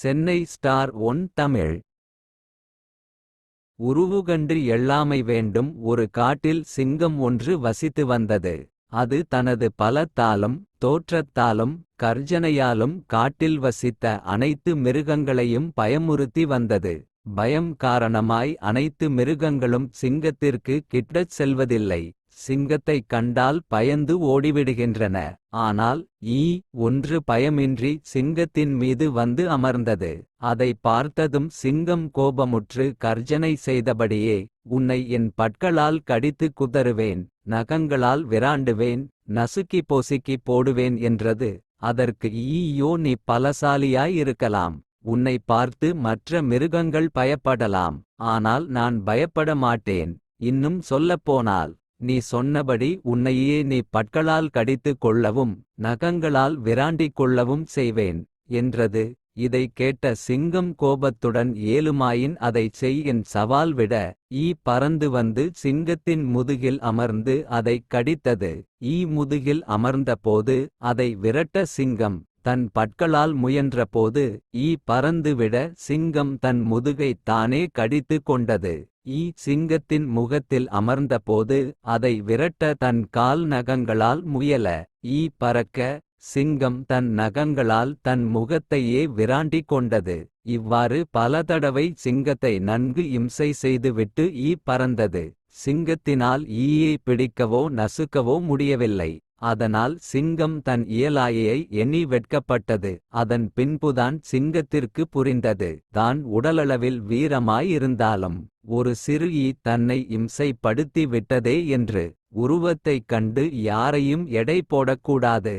Chennai star one Tamil. உருவுகன்று எல்லாமை வேண்டும் ஒரு காட்டில் சிங்கம் ஒன்று வசித்து வந்தது. அது தனது பலத்தாலும் தோற்றத்தாலும் கர்ஜனையாலும் காட்டில் வசித்த அனைத்து மிருகங்களையும் பயமுறுத்தி வந்தது. பயம் காரணமாய் அனைத்து மிருகங்களும் சிங்கத்திற்கு கிட்டச் செல்வதில்லை. சிங்கத்தைக் கண்டால் பயந்து ஓடிவிடுகின்றன. ஆனால் ஈ ஒன்று பயமின்றி சிங்கத்தின் மீது வந்து அமர்ந்தது. அதை பார்த்ததும் சிங்கம் கோபமுற்று கர்ஜனை செய்தபடியே உன்னை என் பட்களால் கடித்து குதறுவேன் நகங்களால் விராண்டுவேன் நசுக்கி பொசுக்கி போடுவேன் என்றது. அதற்கு ஈயோ நீ பலசாலியாயிருக்கலாம் உன்னை பார்த்து மற்ற மிருகங்கள் பயப்படலாம். ஆனால் நான் பயப்பட மாட்டேன். இன்னும் சொல்லப்போனால் நீ சொன்னபடி உன்னையே நீ பற்களால் கடித்துக் கொள்ளவும் நகங்களால் விராண்டிக் கொள்ளவும் செய்வேன் என்றது. இதைக் கேட்ட சிங்கம் கோபத்துடன் ஏலுமாயின் அதைச் செய்யின் சவால் விட ஈ பறந்து வந்து சிங்கத்தின் முதுகில் அமர்ந்து அதைக் கடித்தது. ஈ முதுகில் அமர்ந்தபோது அதை விரட்ட சிங்கம் தன் பற்களால் முயன்றபோது ஈ பறந்துவிட சிங்கம் தன் முதுகைத் தானே கடித்து கொண்டது. ஈ சிங்கத்தின் முகத்தில் அமர்ந்தபோது அதை விரட்ட தன் கால் நகங்களால் முயல. ஈ பறக்க சிங்கம் தன் நகங்களால் தன் முகத்தையே விராண்டிக் கொண்டது இவ்வாறு பல தடவை சிங்கத்தை நன்கு இம்சை செய்துவிட்டு ஈ பறந்தது. சிங்கத்தினால் ஈயை பிடிக்கவோ நசுக்கவோ முடியவில்லை. அதனால் சிங்கம் தன் இயலாயையை எண்ணி வெட்கப்பட்டது. அதன் பின்புதான் சிங்கத்திற்கு புரிந்தது. தான் உடலளவில் வீரமாயிருந்தாலும் ஒரு சிறு ஈ தன்னை இம்சைப்படுத்தி விட்டதே என்று உருவத்தைக் கண்டு யாரையும் எடை போடக்கூடாது.